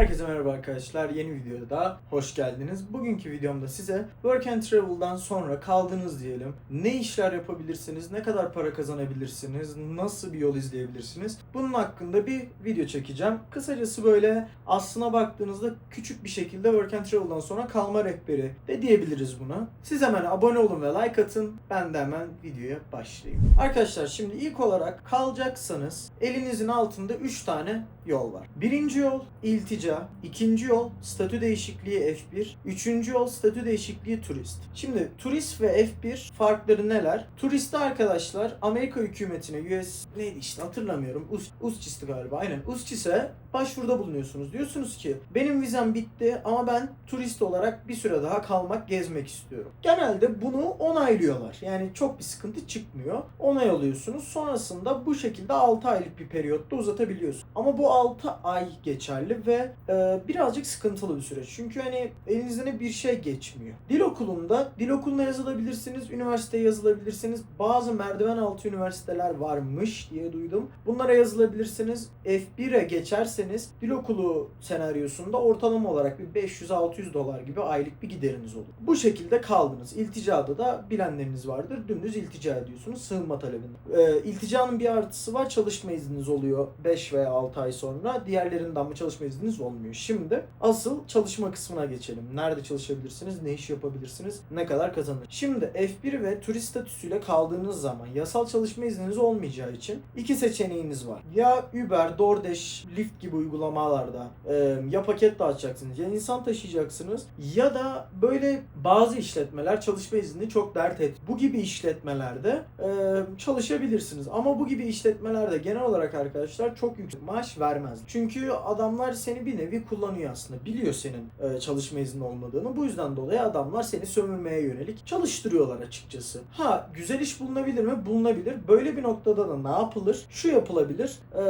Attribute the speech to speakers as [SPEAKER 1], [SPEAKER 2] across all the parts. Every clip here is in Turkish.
[SPEAKER 1] Herkese merhaba arkadaşlar. Yeni videoda hoş geldiniz. Bugünkü videomda size Work and Travel'dan sonra kaldınız diyelim. Ne işler yapabilirsiniz, ne kadar para kazanabilirsiniz, nasıl bir yol izleyebilirsiniz? Bunun hakkında bir video çekeceğim. Kısacası böyle aslına baktığınızda küçük bir şekilde Work and Travel'dan sonra kalma rehberi de diyebiliriz buna. Siz hemen abone olun ve like atın. Ben de hemen videoya başlayayım. Arkadaşlar şimdi ilk olarak kalacaksanız elinizin altında 3 tane yol var. Birinci yol iltica, ikinci yol statü değişikliği F1, üçüncü yol statü değişikliği turist. Şimdi turist ve F1 farkları neler? Turiste arkadaşlar Amerika hükümetine US neydi işte hatırlamıyorum. US, USCIS'ti galiba aynen. USCIS'e başvuruda bulunuyorsunuz. Diyorsunuz ki benim vizem bitti ama ben turist olarak bir süre daha kalmak, gezmek istiyorum. Genelde bunu onaylıyorlar. Yani çok bir sıkıntı çıkmıyor. Onay alıyorsunuz. Sonrasında bu şekilde 6 aylık bir periyotta uzatabiliyorsunuz. Ama bu 6 ay geçerli ve birazcık sıkıntılı bir süreç. Çünkü hani elinizden bir şey geçmiyor. Dil okulunda, dil okuluna yazılabilirsiniz, üniversiteye yazılabilirsiniz. Bazı merdiven altı üniversiteler varmış diye duydum. Bunlara yazılabilirsiniz. F1'e geçerseniz dil okulu senaryosunda ortalama olarak bir 500-600 dolar gibi aylık bir gideriniz olur. Bu şekilde kaldınız. İlticada da bilenleriniz vardır. Dümdüz iltica ediyorsunuz sığınma talebinde. E, ilticanın bir artısı var. Çalışma izniniz oluyor 5 veya 6 ay sonra. Diğerlerinden mi çalışma izniniz olmuyor. Şimdi asıl çalışma kısmına geçelim. Nerede çalışabilirsiniz? Ne iş yapabilirsiniz? Ne kadar kazanır? Şimdi F1 ve turist statüsüyle kaldığınız zaman yasal çalışma izniniz olmayacağı için iki seçeneğiniz var. Ya Uber, DoorDash, Lyft gibi uygulamalarda e, ya paket dağıtacaksınız ya insan taşıyacaksınız ya da böyle bazı işletmeler çalışma izni çok dert et. Bu gibi işletmelerde e, çalışabilirsiniz. Ama bu gibi işletmelerde genel olarak arkadaşlar çok yüksek maaş vermez. Çünkü adamlar seni bir nevi kullanıyor aslında. Biliyor senin e, çalışma izni olmadığını. Bu yüzden dolayı adamlar seni sömürmeye yönelik çalıştırıyorlar açıkçası. Ha güzel iş bulunabilir mi? Bulunabilir. Böyle bir noktada da ne yapılır? Şu yapılabilir. E,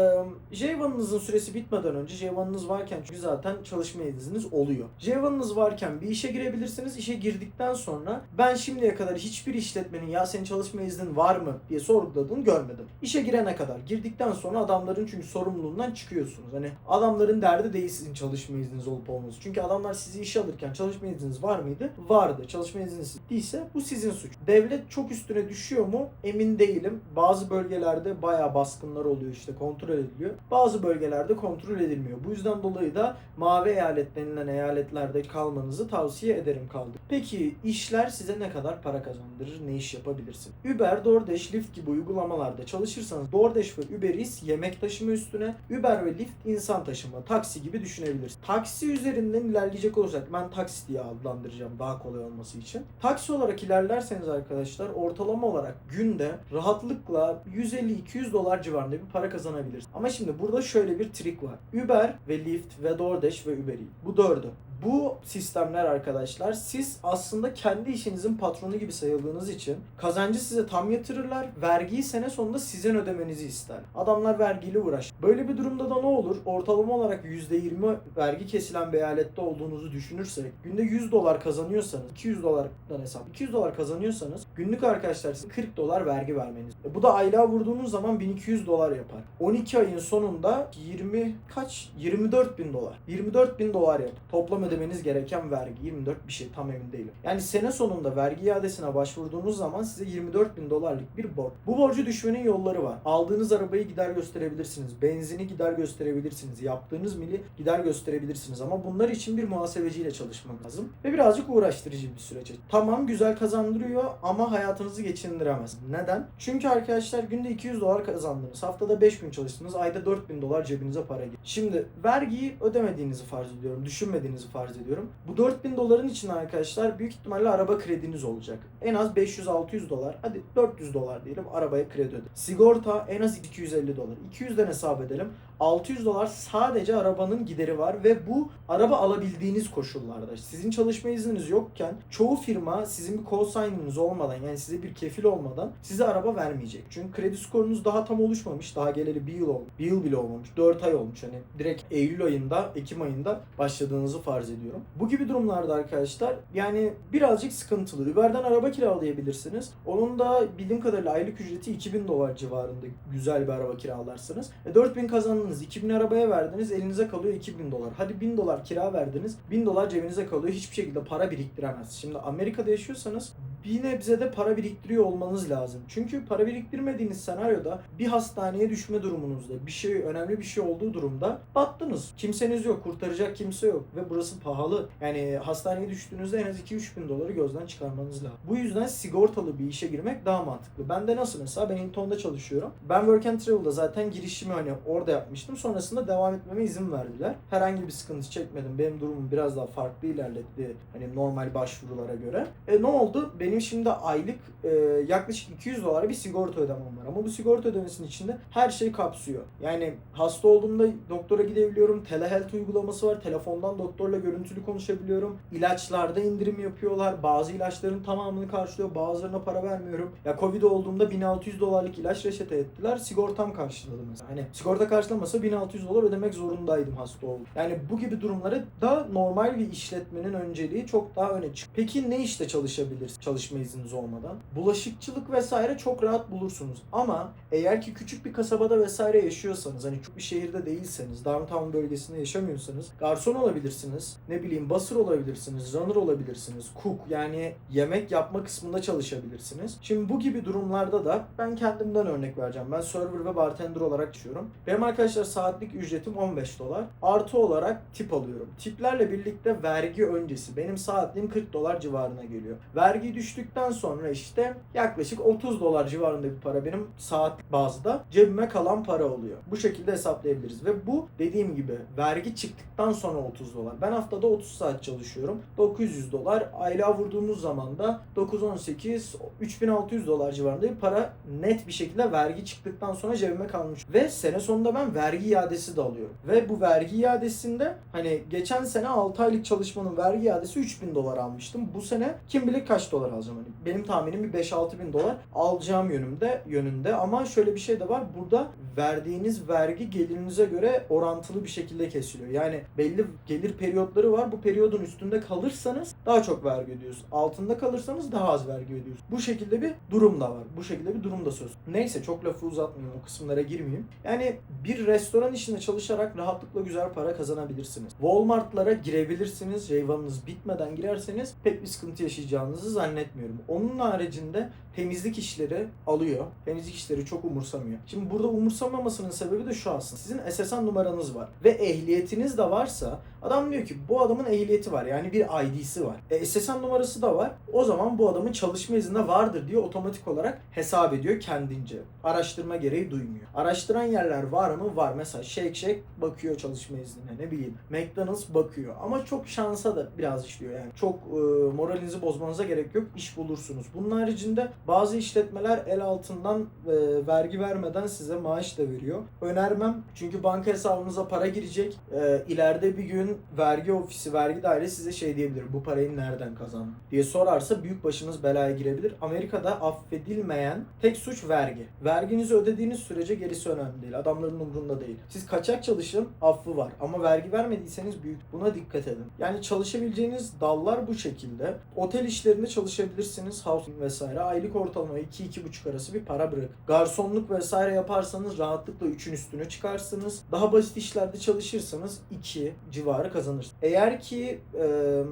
[SPEAKER 1] J1'ınızın süresi bitmeden önce J1'ınız varken çünkü zaten çalışma izniniz oluyor. J1'ınız varken bir işe girebilirsiniz. İşe girdikten sonra ben şimdiye kadar hiçbir işletmenin ya senin çalışma iznin var mı diye sorguladığını görmedim. İşe girene kadar girdikten sonra adamların çünkü sorumluluğundan çıkıyorsunuz. Hani adamların derdi değil sizin çalışma izniniz olup olması. Çünkü adamlar sizi işe alırken çalışma izniniz var mıydı? Vardı. Çalışma izniniz değilse bu sizin suç. Devlet çok üstüne düşüyor mu? Emin değilim. Bazı bölgelerde bayağı baskınlar oluyor işte kontrol ediliyor. Bazı bölgelerde kontrol edilmiyor. Bu yüzden dolayı da mavi eyalet denilen eyaletlerde kalmanızı tavsiye ederim kaldı. Peki işler size ne kadar para kazandırır? Ne iş yapabilirsin? Uber, DoorDash, Lyft gibi uygulamalarda çalışırsanız DoorDash ve Uber Eats yemek taşıma üstüne, Uber ve Lyft insan taşıma, taksi gibi düşünebilirsiniz. Taksi üzerinden ilerleyecek olursak ben taksi diye adlandıracağım daha kolay olması için. Taksi olarak ilerlerseniz arkadaşlar ortalama olarak günde rahatlıkla 150-200 dolar civarında bir para kazanabilirsiniz. Ama şimdi burada şöyle bir trik var. Uber ve Lyft ve DoorDash ve Uber Eats. Bu dördü. Bu sistemler arkadaşlar siz aslında kendi işinizin patronu gibi sayıldığınız için kazancı size tam yatırırlar. Vergiyi sene sonunda sizin ödemenizi ister. Adamlar vergiyle uğraş. Böyle bir durumda da ne olur? Ortalama olarak %20 vergi kesilen bir eyalette olduğunuzu düşünürsek günde 100 dolar kazanıyorsanız 200 dolardan hesap 200 dolar kazanıyorsanız günlük arkadaşlar size 40 dolar vergi vermeniz. E bu da aylığa vurduğunuz zaman 1200 dolar yapar. 12 ayın sonunda 20 kaç? 24 bin dolar. 24 bin dolar yapar. Toplam ödemeniz gereken vergi 24 bir şey tam emin değilim. Yani sene sonunda vergi iadesine başvurduğunuz zaman size 24 bin dolarlık bir borç. Bu borcu düşmenin yolları var. Aldığınız arabayı gider gösterebilirsiniz. Benzini gider gösterebilirsiniz. Yaptığınız mili gider gösterebilirsiniz. Ama bunlar için bir muhasebeciyle çalışmak lazım. Ve birazcık uğraştırıcı bir süreç. Tamam güzel kazandırıyor ama hayatınızı geçindiremez. Neden? Çünkü arkadaşlar günde 200 dolar kazandınız. Haftada 5 gün çalıştınız. Ayda 4000 dolar cebinize para giriyor. Şimdi vergiyi ödemediğinizi farz ediyorum. Düşünmediğinizi farz ediyorum. Bu 4000 doların için arkadaşlar büyük ihtimalle araba krediniz olacak. En az 500-600 dolar. Hadi 400 dolar diyelim arabaya kredi öde. Sigorta en az 250 dolar. 200'den hesap edelim. 600 dolar sadece arabanın gideri var ve bu araba alabildiğiniz koşullarda. Sizin çalışma izniniz yokken çoğu firma sizin bir co-sign'iniz olmadan yani size bir kefil olmadan size araba vermeyecek. Çünkü kredi skorunuz daha tam oluşmamış. Daha geleli bir yıl olmuş. Bir yıl bile olmamış. 4 ay olmuş. Hani direkt Eylül ayında, Ekim ayında başladığınızı farz ediyorum. Bu gibi durumlarda arkadaşlar yani birazcık sıkıntılı. Uber'den araba kiralayabilirsiniz. Onun da bildiğim kadarıyla aylık ücreti 2000 dolar civarında güzel bir araba kiralarsınız. E 4000 kazandınız, 2000 arabaya verdiniz, elinize kalıyor 2000 dolar. Hadi 1000 dolar kira verdiniz, 1000 dolar cebinize kalıyor. Hiçbir şekilde para biriktiremez. Şimdi Amerika'da yaşıyorsanız bir nebze de para biriktiriyor olmanız lazım. Çünkü para biriktirmediğiniz senaryoda bir hastaneye düşme durumunuzda, bir şey önemli bir şey olduğu durumda battınız. Kimseniz yok, kurtaracak kimse yok ve burası pahalı. Yani hastaneye düştüğünüzde en az 2-3 bin doları gözden çıkarmanız lazım. Bu yüzden sigortalı bir işe girmek daha mantıklı. Ben de nasıl mesela ben Hinton'da çalışıyorum. Ben Work and Travel'da zaten girişimi hani orada yapmıştım. Sonrasında devam etmeme izin verdiler. Herhangi bir sıkıntı çekmedim. Benim durumum biraz daha farklı ilerletti. Hani normal başvurulara göre. E ne oldu? Benim şimdi aylık e, yaklaşık 200 dolara bir sigorta ödemem var. Ama bu sigorta ödemesinin içinde her şey kapsıyor. Yani hasta olduğumda doktora gidebiliyorum. Telehealth uygulaması var. Telefondan doktorla görüntülü konuşabiliyorum. İlaçlarda indirim yapıyorlar. Bazı ilaçların tamamını karşılıyor. Bazılarına para vermiyorum. Ya Covid olduğumda 1600 dolarlık ilaç reçete ettiler. Sigortam karşıladı mesela. Hani sigorta karşılamasa 1600 dolar ödemek zorundaydım hasta oldum. Yani bu gibi durumları da normal bir işletmenin önceliği çok daha öne çıkıyor. Peki ne işte çalışabilir çalışma izniniz olmadan? Bulaşıkçılık vesaire çok rahat bulursunuz. Ama eğer ki küçük bir kasabada vesaire yaşıyorsanız hani çok bir şehirde değilseniz, downtown bölgesinde yaşamıyorsanız garson olabilirsiniz. Ne bileyim basır olabilirsiniz, runner olabilirsiniz, cook yani yemek yapma kısmında çalışabilirsiniz. Şimdi bu gibi durumlarda da ben kendimden örnek vereceğim. Ben server ve bartender olarak çalışıyorum. Benim arkadaşlar saatlik ücretim 15 dolar. Artı olarak tip alıyorum. Tiplerle birlikte vergi öncesi benim saatliğim 40 dolar civarına geliyor. Vergi düştükten sonra işte yaklaşık 30 dolar civarında bir para benim saat bazda cebime kalan para oluyor. Bu şekilde hesaplayabiliriz ve bu dediğim gibi vergi çıktıktan sonra 30 dolar. Ben haftada 30 saat çalışıyorum. 900 dolar. Aylığa vurduğumuz zaman da 918 3600 dolar civarında bir para net bir şekilde vergi çıktıktan sonra cebime kalmış. Ve sene sonunda ben vergi iadesi de alıyorum. Ve bu vergi iadesinde hani geçen sene 6 aylık çalışmanın vergi iadesi 3000 dolar almıştım. Bu sene kim bilir kaç dolar alacağım. Hani benim tahminim bir 5-6 bin dolar alacağım yönümde yönünde ama şöyle bir şey de var. Burada verdiğiniz vergi gelirinize göre orantılı bir şekilde kesiliyor. Yani belli gelir periyotları var. Bu periyodun üstünde kalırsanız daha çok vergi ödüyorsunuz. Altında kalırsanız daha az vergi ödüyorsunuz. Bu şekilde bir durum da var. Bu şekilde bir durum da söz. Neyse çok lafı uzatmayayım. O kısımlara girmeyeyim. Yani bir restoran işinde çalışarak rahatlıkla güzel para kazanabilirsiniz. Walmart'lara girebilirsiniz. Reyvanınız bitmeden girerseniz pek bir sıkıntı yaşayacağınızı zannetmiyorum. Onun haricinde temizlik işleri alıyor. Temizlik işleri çok umursamıyor. Şimdi burada umursamamasının sebebi de şu aslında. Sizin SSN numaranız var ve ehliyetiniz de varsa adam diyor ki bu adamın ehliyeti var. Yani bir ID'si var. E, SSN numarası da var. O zaman bu adamın çalışma izni vardır diye otomatik olarak hesap ediyor kendince. Araştırma gereği duymuyor. Araştıran yerler var mı? Var. Mesela Shake Shack bakıyor çalışma iznine. Ne bileyim. McDonald's bakıyor. Ama çok şansa da biraz işliyor yani. Çok e, moralinizi bozmanıza gerek yok. İş bulursunuz. Bunun haricinde bazı işletmeler el altından e, vergi vermeden size maaş da veriyor. Önermem. Çünkü banka hesabınıza para girecek. E, ileride bir gün vergi ofisi, vergi dairesi size şey diyebilir. Bu parayı nereden kazandın diye sorarsa büyük başınız belaya girebilir. Amerika'da affedilmeyen tek suç vergi. Verginizi ödediğiniz sürece gerisi önemli değil. Adamların umurunda değil. Siz kaçak çalışın affı var. Ama vergi vermediyseniz büyük. Buna dikkat edin. Yani çalışabileceğiniz dallar bu şekilde. Otel işlerinde çalışabilirsiniz. Housing vesaire. Aylık ortalama 2-2,5 arası bir para bırak. Garsonluk vesaire yaparsanız rahatlıkla 3'ün üstüne çıkarsınız. Daha basit işlerde çalışırsanız 2 civarı kazanırsınız. Eğer ki e,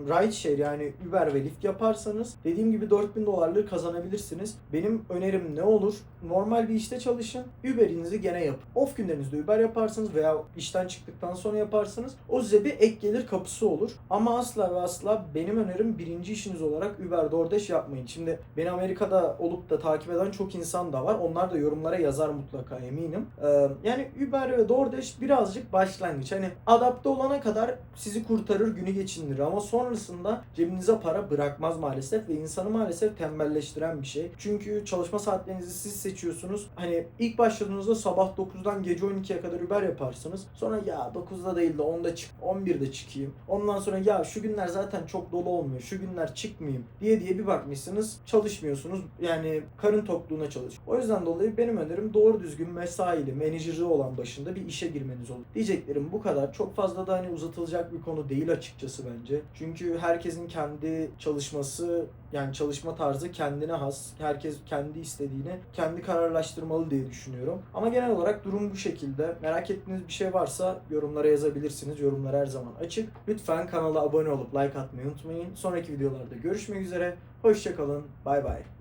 [SPEAKER 1] rideshare yani Uber ve Lyft yaparsanız dediğim gibi 4000 dolarlık kazanabilirsiniz. Benim önerim ne olur? Normal bir işte çalışın. Uber'inizi gene yapın. Off günlerinizde Uber yaparsınız veya işten çıktıktan sonra yaparsanız o size bir ek gelir kapısı olur. Ama asla ve asla benim önerim birinci işiniz olarak Uber DoorDash yapmayın. Şimdi beni Amerika'da olup da takip eden çok insan da var. Onlar da yorumlara yazar mutlaka eminim. Ee, yani Uber ve DoorDash birazcık başlangıç. Hani adapte olana kadar sizi kurtarır, günü geçindirir ama sonrasında cebinize para bırakmaz maalesef ve insanı maalesef tembelleştiren bir şey. Çünkü çalışma saatlerinizi siz seçiyorsunuz. Hani ilk başladığınızda sabah 9'dan gece 12'ye kadar Uber yaparsınız. Sonra ya 9'da değil de 10'da çık, 11'de çıkayım. Ondan sonra ya şu günler zaten çok dolu olmuyor. Şu günler çıkmayayım diye diye bir bakmışsınız çalışmıyorsunuz. Yani karın tokluğuna çalış. O yüzden dolayı benim önerim doğru düzgün mesaili, menajeri olan başında bir işe girmeniz olur. Diyeceklerim bu kadar. Çok fazla da hani uzatılacak bir konu konu değil açıkçası bence. Çünkü herkesin kendi çalışması yani çalışma tarzı kendine has. Herkes kendi istediğini kendi kararlaştırmalı diye düşünüyorum. Ama genel olarak durum bu şekilde. Merak ettiğiniz bir şey varsa yorumlara yazabilirsiniz. Yorumlar her zaman açık. Lütfen kanala abone olup like atmayı unutmayın. Sonraki videolarda görüşmek üzere. Hoşçakalın. Bay bay.